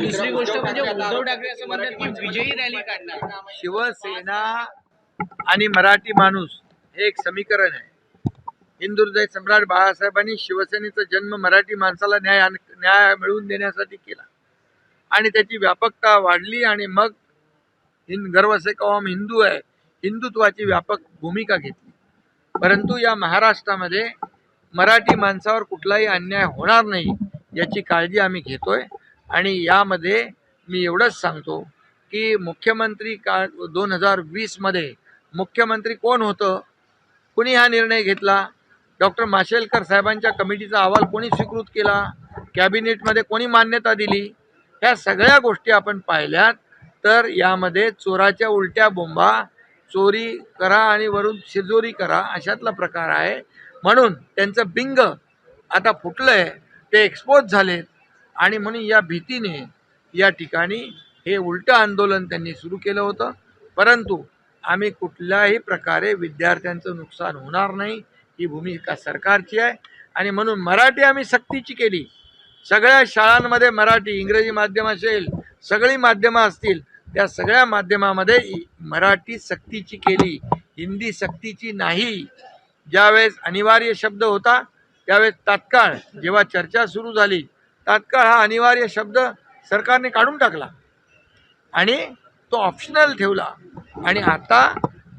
दुसरी गोष्ट म्हणजे उद्धव ठाकरे असं म्हणतात की विजयी रॅली काढणार. शिवसेना आणि मराठी माणूस हे एक समीकरण आहे. हिंदुहृदय सम्राट बाळासाहेबांनी शिवसेनेचा जन्म मराठी माणसाला न्याय न्याय मिळवून देण्यासाठी केला. आणि त्याची व्यापकता वाढली आणि मग हिंद गर्व से कौम हिंदू आहे हिंदुत्वाची व्यापक भूमिका घेतली. परंतु या महाराष्ट्रामध्ये मराठी माणसावर कुठलाही अन्याय होणार नाही याची काळजी आम्ही घेतोय. आणि यामध्ये मी एवढंच सांगतो की मुख्यमंत्री का दोन हजार वीसमध्ये मुख्यमंत्री कोण होतं? कुणी हा निर्णय घेतला? डॉक्टर माशेलकर साहेबांच्या कमिटीचा अहवाल कोणी स्वीकृत केला? कॅबिनेटमध्ये कोणी मान्यता दिली? ह्या सगळ्या गोष्टी आपण पाहिल्यात. तर यामध्ये चोराच्या उलट्या बोंबा चोरी करा आणि वरून शिजोरी करा अशातला प्रकार आहे. म्हणून त्यांचं बिंग आता फुटलं आहे ते एक्सपोज झालेत. आणि म्हणून या भीतीने या ठिकाणी हे उलटं आंदोलन त्यांनी सुरू केलं होतं. परंतु आम्ही कुठल्याही प्रकारे विद्यार्थ्यांचं नुकसान होणार नाही. ही भूमिका सरकारची आहे. आणि म्हणून मराठी आम्ही सक्तीची केली. सगळ्या शाळांमध्ये मराठी इंग्रजी माध्यम असेल सगळी माध्यमं असतील त्या सगळ्या माध्यमामध्ये मराठी सक्तीची केली. हिंदी सक्तीची नाही. ज्यावेळेस अनिवार्य शब्द होता त्यावेळेस तात्काळ जेव्हा चर्चा सुरू झाली तात्काळ हा अनिवार्य शब्द सरकारने काढून टाकला. आणि तो ऑप्शनल ठेवला. आणि आता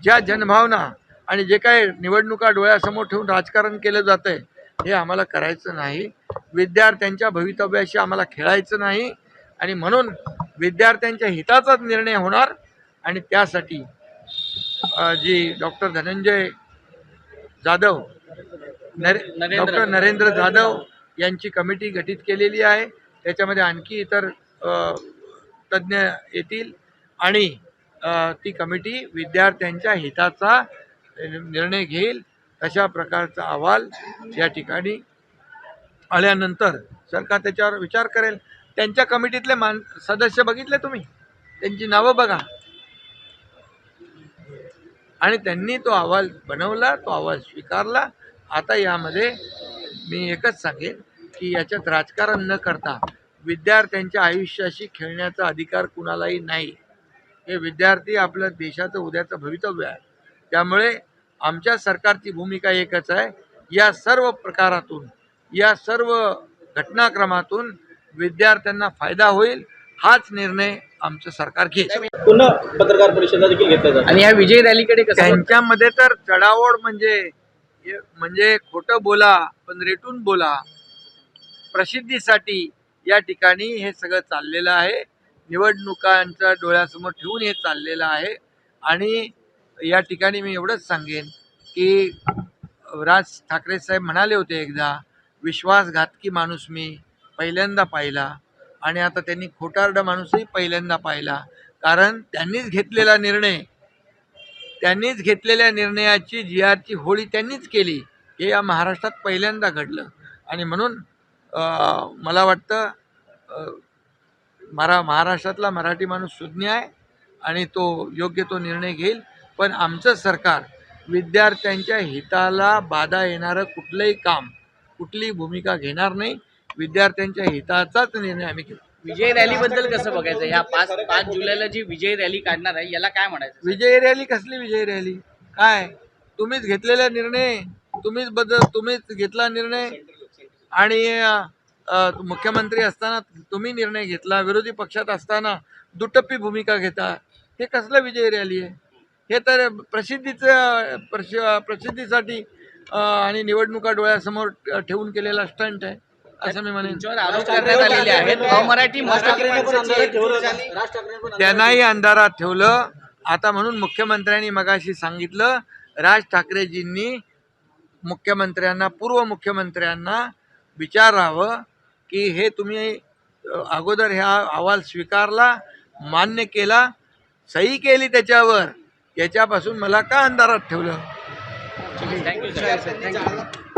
ज्या जनभावना आणि जे काही निवडणुका डोळ्यासमोर ठेवून राजकारण केलं जातं आहे हे आम्हाला करायचं नाही. विद्यार्थ्यांच्या भवितव्याशी आम्हाला खेळायचं नाही. आणि म्हणून विद्यार्थ्यांच्या हिताचाच निर्णय होणार. आणि त्यासाठी जी डॉक्टर धनंजय जाधव नरे. डॉक्टर नरेंद्र जाधव यांची कमिटी गठीत केलेली आहे. त्याच्यामध्ये आणखी इतर तज्ज्ञ येतील आणि ती कमिटी विद्यार्थ्यांच्या हिताचा निर्णय घेईल तशा प्रकारचा अहवाल या ठिकाणी आल्यानंतर सरकार त्याच्यावर विचार करेल. त्यांच्या कमिटीतले मान सदस्य बघितले तुम्ही? त्यांची नावं बघा. आणि त्यांनी तो अहवाल बनवला तो अहवाल स्वीकारला. आता यामध्ये मी एकच सांगेन. की याच्यात राजकारण न करता विद्यार्थ्यांच्या आयुष्याशी खेळण्याचा अधिकार कुणालाही नाही. हे विद्यार्थी आपल्या देशाचं उद्याचं भवितव्य आहे. त्यामुळे आमच्या सरकारची भूमिका एकच आहे. या सर्व प्रकारातून या सर्व घटनाक्रमातून विद्यार्थ्यांना फायदा होईल हाच निर्णय आमचं सरकार घेईल. पुन्हा पत्रकार परिषदा देखील घेतल्या आणि या विजयी रॅलीकडे? त्यांच्यामध्ये तर चढाओढ म्हणजे म्हणजे खोटं बोला पण रेटून बोला प्रसिद्धीसाठी या ठिकाणी हे सगळं चाललेलं आहे. निवडणुकांच्या डोळ्यासमोर ठेवून हे चाललेलं आहे. आणि या ठिकाणी मी एवढंच सांगेन की राज ठाकरे साहेब म्हणाले होते एकदा विश्वासघातकी माणूस मी पहिल्यांदा पाहिला आणि आता त्यांनी खोटारडा माणूसही पहिल्यांदा पाहिला. कारण त्यांनीच घेतलेला निर्णय त्यांनीच घेतलेल्या निर्णयाची जी आरची होळी त्यांनीच केली हे या महाराष्ट्रात पहिल्यांदा घडलं. आणि म्हणून मला वाटतं मरा महाराष्ट्रातला मराठी माणूस सुज्ञ आहे आणि तो योग्य तो निर्णय घेईल. पण आमचं सरकार विद्यार्थ्यांच्या हिताला बाधा येणारं कुठलंही काम कुठलीही भूमिका घेणार नाही. विद्यार्थ्यांच्या हिताचाच निर्णय आम्ही घेऊ. विजयी रॅली बद्दल कसं बघायचं? ह्या पाच पाच जुलैला जी विजयी रॅली काढणार आहे याला काय म्हणायचं? विजयी रॅली कसली विजयी रॅली? काय? तुम्हीच घेतलेला निर्णय तुम्हीच बदल तुम्हीच घेतला निर्णय. आणि मुख्यमंत्री असताना तुम्ही निर्णय घेतला विरोधी पक्षात असताना दुटप्पी भूमिका घेता हे कसलं विजयी रॅली आहे? हे तर प्रसिद्धीचं प्रसि प्रसिद्धीसाठी आणि निवडणुका डोळ्यासमोर ठेवून केलेला स्टंट आहे असं मी म्हणेन. त्यांनाही अंधारात ठेवलं. आता म्हणून मुख्यमंत्र्यांनी मगाशी सांगितलं राज ठाकरेजींनी मुख्यमंत्र्यांना पूर्व मुख्यमंत्र्यांना विचारावं की हे तुम्ही अगोदर ह्या अहवाल स्वीकारला मान्य केला सही केली त्याच्यावर याच्यापासून मला का अंधारात ठेवलं? Thank you sir